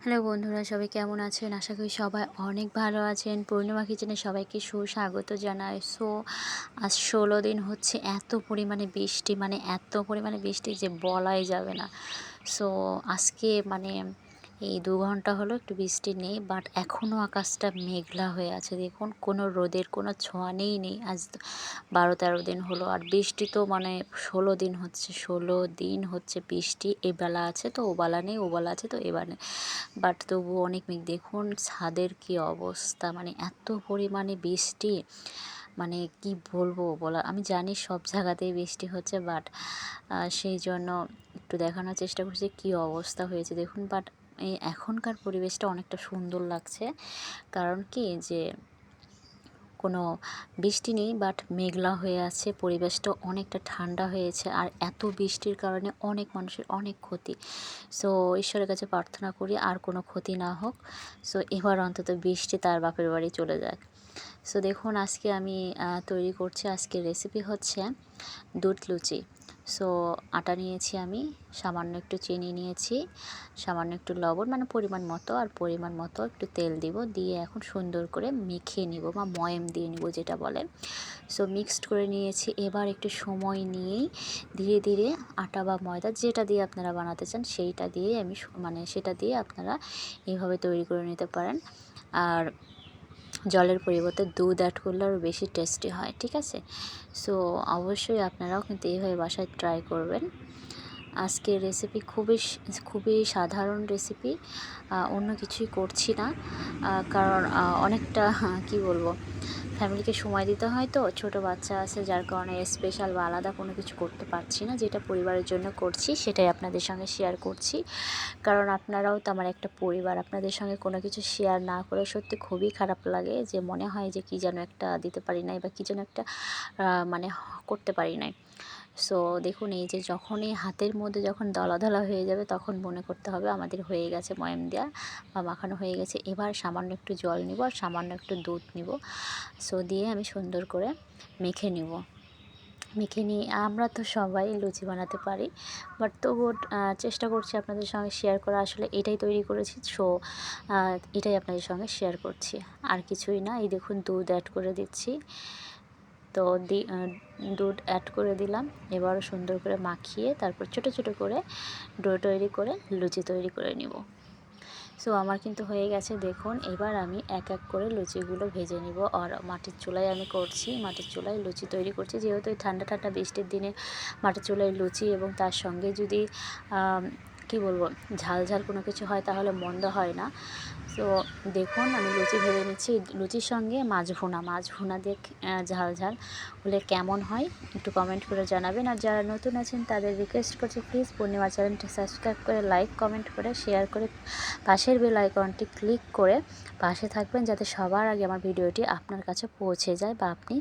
Hello বন্ধুরা, সবাই কেমন আছেন? আশা করি সবাই অনেক ভালো আছেন। পূর্ণিমা কিচেনে সবাইকে সুস্বাগত জানাই। সো, আজ ষোলো দিন হচ্ছে এত পরিমাণে বৃষ্টি মানে এত পরিমাণে বৃষ্টি যে বলাই যাবে না। সো, আজকে মানে এই দু ঘণ্টা হলো একটু বৃষ্টি নেই বাট এখনও আকাশটা মেঘলা হয়ে আছে। দেখুন, কোনো রোদের কোনো ছোঁয়া নেই নেই। আজ বারো তেরো দিন হলো, আর বৃষ্টি তো মানে ষোলো দিন হচ্ছে, ষোলো দিন হচ্ছে বৃষ্টি এবেলা আছে তো ওবেলা নেই ওবেলা আছে তো এবার বাট তবু অনেক মেঘ। দেখুন, ছাদের কি অবস্থা মানে এত পরিমাণে বৃষ্টি মানে কি বলব বলা, আমি জানি সব জায়গাতেই বৃষ্টি হচ্ছে বাট সেই জন্য একটু দেখানোর চেষ্টা করছি কি অবস্থা হয়েছে। দেখুন বাট এই এখনকার পরিবেশটা অনেকটা সুন্দর লাগছে। কারণ কি যে, কোনো বৃষ্টি নেই বাট মেঘলা হয়ে আছে, পরিবেশটা অনেকটা ঠান্ডা হয়েছে, আর এত বৃষ্টির কারণে অনেক মানুষের অনেক ক্ষতি। সো ঈশ্বরের কাছে প্রার্থনা করি আর কোনো ক্ষতি না হোক। সো এবার অন্তত বৃষ্টি তার বাপের বাড়ি চলে যাক। সো দেখুন আজকে আমি তৈরি করছি আজকের রেসিপি হচ্ছে দুধ লুচি। সো আটা নিয়েছি আমি, সামান্য একটু চিনি নিয়েছি, সামান্য একটু লবণ মানে পরিমাণ মতো, আর পরিমাণ মতো একটু তেল দিব, দিয়ে এখন সুন্দর করে মেখে নিব বা ময়েম দিয়ে নিব যেটা বলে। সো মিক্সড করে নিয়েছি, এবার একটু সময় নিয়েই ধীরে ধীরে আটা বা ময়দা যেটা দিয়ে আপনারা বানাতে চান, সেইটা দিয়ে আমি মানে সেটা দিয়ে আপনারা এইভাবে তৈরি করে নিতে পারেন। আর জলের পরিবর্তে দুধ অ্যাড করলে আরও বেশি টেস্টি হয়, ঠিক আছে? সো অবশ্যই আপনারাও কিন্তু এইভাবে বাসায় ট্রাই করবেন। আজকের রেসিপি খুবই খুবই সাধারণ রেসিপি অন্য কিছুই করছি না কারণ অনেকটা, কি বলব? ফ্যামিলিকে সময় দিতে হয় তো। ছোট বাচ্চা আছে, যার কারণে স্পেশাল বা আলাদা কোনো কিছু করতে পারছি না। যেটা পরিবারের জন্য করছি, সেটাই আপনাদের সঙ্গে শেয়ার করছি। কারণ আপনারাও তো আমার একটা পরিবার, আপনাদের সঙ্গে কোনো কিছু শেয়ার না করে সত্যি খুবই খারাপ লাগে যে মনে হয় যে কী যেন একটা দিতে পারি নাই বা কী যেন একটা মানে করতে পারি নাই। সো দেখুন, এই যে যখনই হাতের মধ্যে যখন দলা দলা হয়ে যাবে, তখন মনে করতে হবে আমাদের হয়ে গেছে ময়াম দেওয়া বা মাখানো হয়ে গেছে। এবার সামান্য একটু জল নিব আর সামান্য একটু দুধ নিব। সো দিয়ে আমি সুন্দর করে মেখে নিব। মেখে নিয়ে আমরা তো সবাই লুচি বানাতে পারি বাট তবুও চেষ্টা করছি আপনাদের সঙ্গে শেয়ার করা। আসলে এটাই তৈরি করেছি সো এটাই আপনাদের সঙ্গে শেয়ার করছি। আর কিছুই না, এই দেখুন দুধ অ্যাড করে দিচ্ছি। তো দুধ অ্যাড করে দিলাম। এবার সুন্দর করে মাখিয়ে তারপর ছোট ছোট করে ডো তৈরি করে লুচি তৈরি করে নিব। সো আমার কিন্তু হয়ে গেছে, দেখুন, এবার আমি এক এক করে লুচিগুলো ভেজে নিব। আর মাটির চুলায় আমি করছি, মাটির চুলায় লুচি তৈরি করছি। যেহেতু এই ঠান্ডা ঠান্ডা বৃষ্টির দিনে মাটির চুলায় লুচি এবং তার সঙ্গে যদি কি বলব, ঝাল ঝাল কোনো কিছু হয় তাহলে মন্দ হয় না। তো দেখুন, আমি লুচি ভেবে নিচ্ছি। লুচির সঙ্গে মাছ ভুনা। মাছ ভুনা দিয়ে ঝাল ঝাল। হলে কেমন হয় একটু কমেন্ট করে জানাবেন। আর যারা নতুন আছেন, তাদের রিকোয়েস্ট করছি প্লিজ পূর্ণিমা চ্যানেলটি সাবস্ক্রাইব করে লাইক কমেন্ট করে শেয়ার করে পাশের বেল আইকনটি ক্লিক করে পাশে থাকবেন, যাতে সবার আগে আমার ভিডিওটি আপনার কাছে পৌঁছে যায় বা আপনি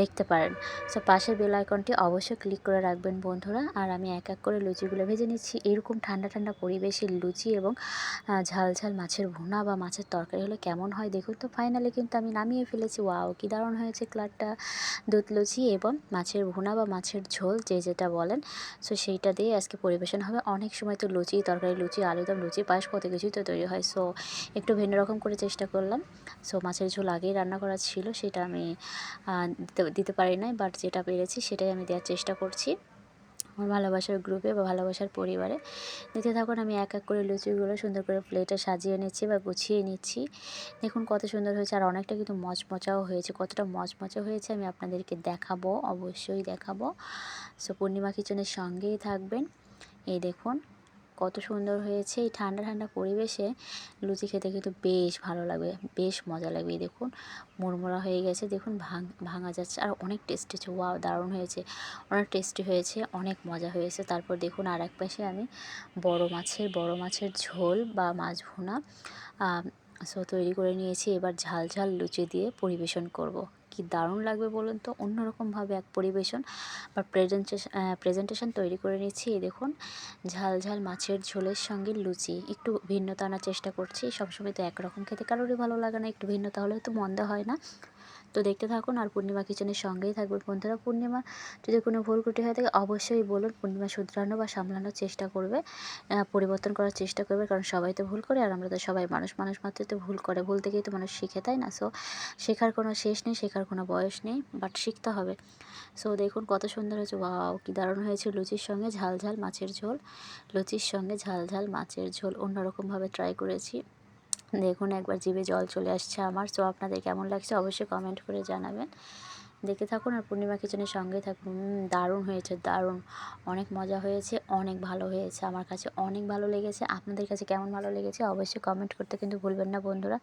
দেখতে পারেন। সো পাশের বেল আইকনটি অবশ্যই ক্লিক করে রাখবেন, বন্ধুরা। আর আমি এক এক করে লুচিগুলো ভেজে নিচ্ছি। এরকম ঠান্ডা ঠান্ডা পরিবেশে লুচি এবং ঝাল ঝাল মাছের ভুনা বা মাছের তরকারি হলে কেমন হয় দেখুন তো। ফাইনালি কিন্তু আমি নামিয়ে ফেলেছি। ওয়াও কী দারুণ হয়েছে ক্লারটা। দুধ, লুচি এবং মাছের ভুনা বা মাছের ঝোল যে যেটা বলেন। সো সেইটা দিয়ে আজকে পরিবেশন হবে। অনেক সময় তো লুচি তরকারি, লুচি আলুদম লুচি, পায়েস কত কিছুই তো তৈরি হয়। সো একটু ভিন্ন রকম করে চেষ্টা করলাম। সো মাছের ঝোল আগেই রান্না করা ছিল। সেটা আমি দিতে পারি নাই। বাট যেটা পেরেছি সেটাই আমি দেওয়ার চেষ্টা করছি। আমার ভালোবাসার গ্রুপে বা ভালোবাসার পরিবারে। নিতে থাকুন, আমি এক এক করে লুচিগুলো সুন্দর করে প্লেটে সাজিয়ে নিচ্ছি বা গুছিয়ে নিচ্ছি। দেখুন, কত সুন্দর হয়েছে আর অনেকটা কিন্তু মচমচাও হয়েছে। কতটা মচমচা হয়েছে আমি আপনাদেরকে দেখাবো, অবশ্যই দেখাবো। সো, পূর্ণিমা কিচেনের সঙ্গেই থাকবেন। এই দেখুন কত সুন্দর হয়েছে। এই ঠান্ডা ঠান্ডা পরিবেশে লুচি খেতে কিন্তু বেশ ভালো লাগবে, বেশ মজা লাগবে। দেখুন, মুড়মুড়া হয়ে গেছে, দেখুন ভাঙ, ভাঙা যাচ্ছে আর অনেক টেস্টি হয়েছে। ওয়াও, দারুণ হয়েছে, অনেক টেস্টি হয়েছে, অনেক মজা হয়েছে। তারপর দেখুন আর এক পাশে আমি বড় মাছের বড় মাছের ঝোল বা মাছ ভুনা সো তৈরি করে নিয়েছি। এবার ঝাল ঝাল লুচি দিয়ে পরিবেশন করব। কি দারুণ লাগবে বলুন তো? অন্যরকমভাবে এক পরিবেশন বা প্রেজেন্টেশন প্রেজেন্টেশন তৈরি করে নিচ্ছি। এই দেখুন, ঝাল ঝাল মাছের ঝোলের সঙ্গে লুচি। একটু ভিন্নতা আনার চেষ্টা করছি। সবসময় তো একরকম খেতে কারোরই ভালো লাগে না। একটু ভিন্নতা হলে তো মন্দ হয় না। তো দেখতে থাকুন আর পূর্ণিমা কিচেনের সঙ্গেই থাকবে বন্ধুরা। পূর্ণিমা যদি কোনো ভুল ত্রুটি হয়ে থাকে অবশ্যই বলুন, পূর্ণিমা শুধরানো বা সামলানোর চেষ্টা করবে পরিবর্তন করার চেষ্টা করবে, কারণ সবাই তো ভুল করে আর আমরা তো সবাই মানুষ। মানুষ মাত্রই তো ভুল করে, ভুল থেকেই তো মানুষ শিখে, তাই না? সো শেখার কোনো শেষ নেই, শেখার কোনো বয়স নেই বাট শিখতে হবে। সো দেখুন কত সুন্দর হয়েছে ওয়াও কি দারুণ হয়েছে লুচির সঙ্গে ঝাল ঝাল মাছের ঝোল। লুচির সঙ্গে ঝাল ঝাল মাছের ঝোল, অন্যরকমভাবে ট্রাই করেছি। দেখুন, একবার জিভে জল চলে আসছে আমার। সো আপনাদের কেমন লাগছে অবশ্যই কমেন্ট করে জানাবেন। দেখতে থাকুন আর পূর্ণিমা কিচেনের সঙ্গে থাকুন। দারুণ হয়েছে, দারুণ। অনেক মজা হয়েছে, অনেক ভালো হয়েছে। আমার কাছে অনেক ভালো লেগেছে। আপনাদের কাছে কেমন ভালো লেগেছে অবশ্যই কমেন্ট করতে কিন্তু ভুলবেন না, বন্ধুরা।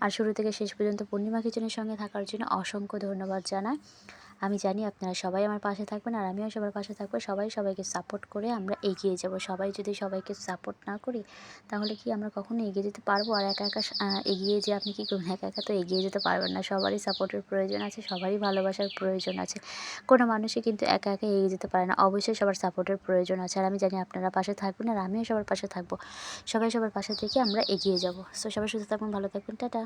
আর শুরু থেকে শেষ পর্যন্ত পূর্ণিমা কিচেনের সঙ্গে থাকার জন্য অসংখ্য ধন্যবাদ জানাই। আমি জানি আপনারা সবাই আমার পাশে থাকবেন আর আমিও সবার পাশে থাকব। সবাই সবাইকে সাপোর্ট করে আমরা এগিয়ে যাব। সবাই যদি সবাইকে সাপোর্ট না করি, তাহলে কি আমরা কখনো এগিয়ে যেতে পারব? আর একা একা এগিয়ে যে আপনি কী করবেন? একা একা তো এগিয়ে যেতে পারবেন না। সবারই সাপোর্টের প্রয়োজন আছে, সবারই ভালোবাসার প্রয়োজন আছে। কোনো মানুষই কিন্তু একা একা এগিয়ে যেতে পারে না। অবশ্যই সবার সাপোর্টের প্রয়োজন আছে। আর আমি জানি আপনারা পাশে থাকবেন আর আমিও সবার পাশে থাকব। সবাই সবার পাশে থেকে আমরা এগিয়ে যাব। সো সবাই সুস্থ থাকবেন ভালো থাকবেন টাটা।